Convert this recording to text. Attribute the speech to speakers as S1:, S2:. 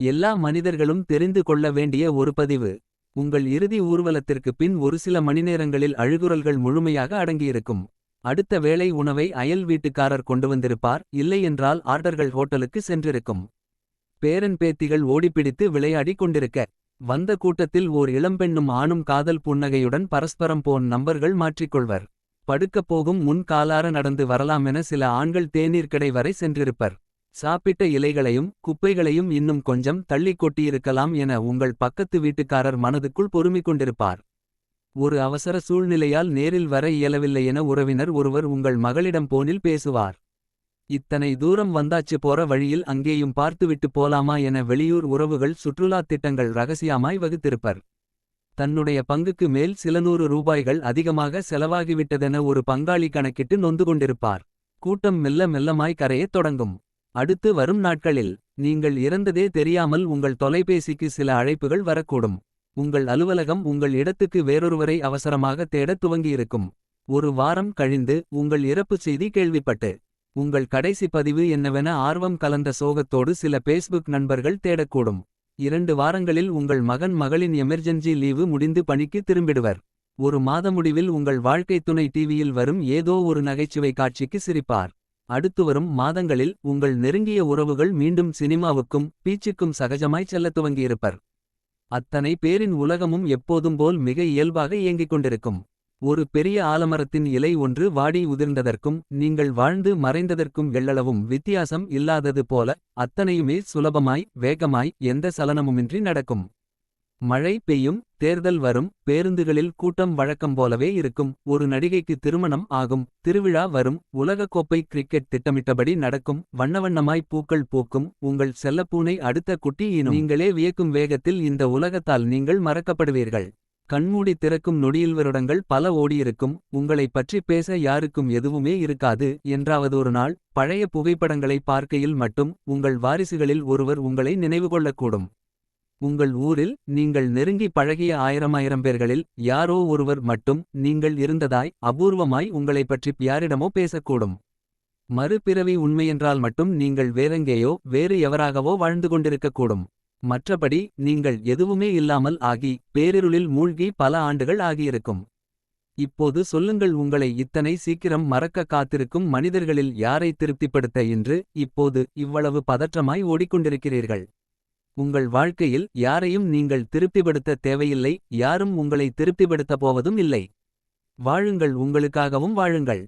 S1: எல்லா மனிதர்களும் தெரிந்து கொள்ள வேண்டிய ஒரு பதிவு. உங்கள் இறுதி ஊர்வலத்திற்கு பின் ஒரு சில மணிநேரங்களில் அழுகுரல்கள் முழுமையாக அடங்கியிருக்கும். அடுத்த வேளை உணவை அயல் வீட்டுக்காரர் கொண்டு வந்திருப்பார். இல்லையென்றால் ஆர்டர்கள் ஹோட்டலுக்கு சென்றிருக்கும். பேரன் பேத்திகள் ஓடிப்பிடித்து விளையாடி கொண்டிருக்க. வந்த கூட்டத்தில் ஓர் இளம்பெண்ணும் ஆணும் காதல் புன்னகையுடன் பரஸ்பரம் போன் நம்பர்கள் மாற்றிக்கொள்வர். படுக்கப் போகும் முன் காலார நடந்து வரலாமென சில ஆண்கள் தேநீர் கடை வரை சென்றிருப்பர். சாப்பிட்ட இலைகளையும் குப்பைகளையும் இன்னும் கொஞ்சம் தள்ளி கொட்டியிருக்கலாம் என உங்கள் பக்கத்து வீட்டுக்காரர் மனதுக்குள் பொறுமிக் கொண்டிருப்பார். ஒரு அவசர சூழ்நிலையால் நேரில் வர இயலவில்லை என உறவினர் ஒருவர் உங்கள் மகளிடம் போனில் பேசுவார். இத்தனை தூரம் வந்தாச்சு போற வழியில் அங்கேயும் பார்த்துவிட்டு போலாமா என வெளியூர் உறவுகள் சுற்றுலாத் திட்டங்கள் ரகசியமாய் வகுத்திருப்பர். தன்னுடைய பங்குக்கு மேல் சில நூறு ரூபாய்கள் அதிகமாக செலவாகிவிட்டதென ஒரு பங்காளி கணக்கிட்டு நொந்து கொண்டிருப்பார். கூட்டம் மெல்ல மெல்லமாய் கரையத் தொடங்கும். அடுத்து வரும் நாட்களில் நீங்கள் இறந்ததே தெரியாமல் உங்கள் தொலைபேசிக்கு சில அழைப்புகள் வரக்கூடும். உங்கள் அலுவலகம் உங்கள் இடத்துக்கு வேறொருவரை அவசரமாக தேடத் துவங்கியிருக்கும். ஒரு வாரம் கழிந்து உங்கள் இறப்புச் செய்தி கேள்விப்பட்டு. உங்கள் கடைசி பதிவு என்னவென ஆர்வம் கலந்த சோகத்தோடு சில பேஸ்புக் நண்பர்கள் தேடக்கூடும். இரண்டு வாரங்களில் உங்கள் மகன் மகளின் எமெர்ஜென்சி லீவு முடிந்து பணிக்கு திரும்பிடுவர். ஒரு மாத முடிவில் உங்கள் வாழ்க்கை துணை டிவியில் வரும் ஏதோ ஒரு நகைச்சுவை காட்சிக்கு சிரிப்பார். அடுத்து வரும் மாதங்களில் உங்கள் நெருங்கிய உறவுகள் மீண்டும் சினிமாவுக்கும் பீச்சுக்கும் சகஜமாய் செல்லத் துவங்கியிருப்பர். அத்தனை பேரின் உலகமும் எப்போதும் போல் மிக இயல்பாக இயங்கிக் கொண்டிருக்கும். ஒரு பெரிய ஆலமரத்தின் இலை ஒன்று வாடி உதிர்ந்ததற்கும் நீங்கள் வாழ்ந்து மறைந்ததற்கும் எள்ளளவும் வித்தியாசம் இல்லாதது போல அத்தனையுமே சுலபமாய் வேகமாய் எந்த சலனமுமின்றி நடக்கும். மழை பெய்யும் தேர்தல் வரும் பேருந்துகளில் கூட்டம் வழக்கம் போலவே இருக்கும். ஒரு நடிகைக்கு திருமணம் ஆகும் திருவிழா வரும் உலகக்கோப்பை கிரிக்கெட் திட்டமிட்டபடி நடக்கும். வண்ணவண்ணமாய் பூக்கள் பூக்கும் உங்கள் செல்லப்பூனை அடுத்த குட்டி ஈனும். நீங்களே வியக்கும் வேகத்தில் இந்த உலகத்தால் நீங்கள் மறக்கப்படுவீர்கள். கண்மூடி திறக்கும் நொடியில் வருடங்கள் பல ஓடியிருக்கும். உங்களைப் பற்றி பேச யாருக்கும் எதுவுமே இருக்காது என்றாவது ஒரு நாள். பழைய புகைப்படங்களை பார்க்கையில் மட்டும் உங்கள் வாரிசுகளில் ஒருவர் உங்களை நினைவுகொள்ளக்கூடும். உங்கள் ஊரில் நீங்கள் நெருங்கி பழகிய ஆயிரமாயிரம் பேர்களில் யாரோ ஒருவர் மட்டும் நீங்கள் இருந்ததாய் அபூர்வமாய் உங்களைப் பற்றி யாரிடமோ பேசக்கூடும். மறுபிறவி உண்மையென்றால் மட்டும் நீங்கள் வேறெங்கேயோ வேறு எவராகவோ வாழ்ந்து கொண்டிருக்கக்கூடும். மற்றபடி நீங்கள் எதுவுமே இல்லாமல் ஆகி பேரிருளில் மூழ்கி பல ஆண்டுகள் ஆகியிருக்கும். இப்போது சொல்லுங்கள் உங்களை இத்தனை சீக்கிரம் மறக்க காத்திருக்கும் மனிதர்களில் யாரை திருப்திப்படுத்த இன்று இப்போது இவ்வளவு பதற்றமாய் ஓடிக்கொண்டிருக்கிறீர்கள். உங்கள் வாழ்க்கையில் யாரையும் நீங்கள் திருப்திப்படுத்த தேவையில்லை யாரும் உங்களை திருப்திப்படுத்தப் போவதும் இல்லை. வாழுங்கள் உங்களுக்காகவும் வாழுங்கள்.